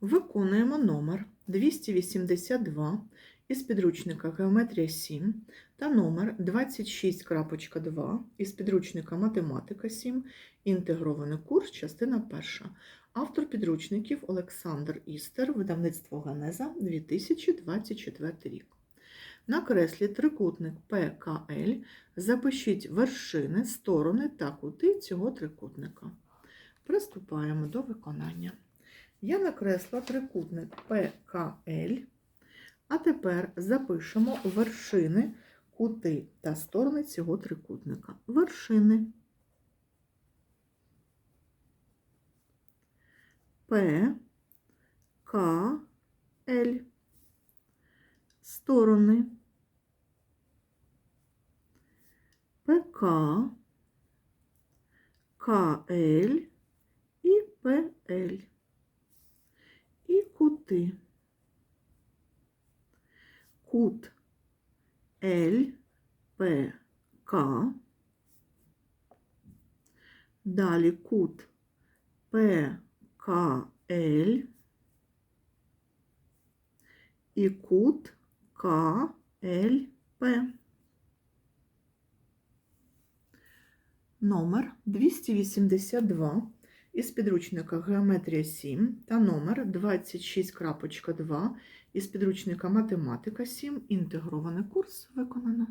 Виконуємо номер 282 із підручника Геометрія 7 та номер 26.2 із підручника Математика 7, інтегрований курс, частина 1. Автор підручників Олександр Істер, видавництво Генеза 2024 рік. Накресліть трикутник ПКЛ, запишіть вершини, сторони та кути цього трикутника. Приступаємо до виконання. Я накресла трикутник ПКЛ, а тепер запишемо вершини, кути та сторони цього трикутника. Вершини П, К, Л. Сторони ПК, і ПЛ. І кути. Кут ЛПК. Далі кут ПКЛ і кут КЛП. Номер 282 Із підручника Геометрія 7 та номер 26.2 із підручника Математика 7. Інтегрований курс виконано.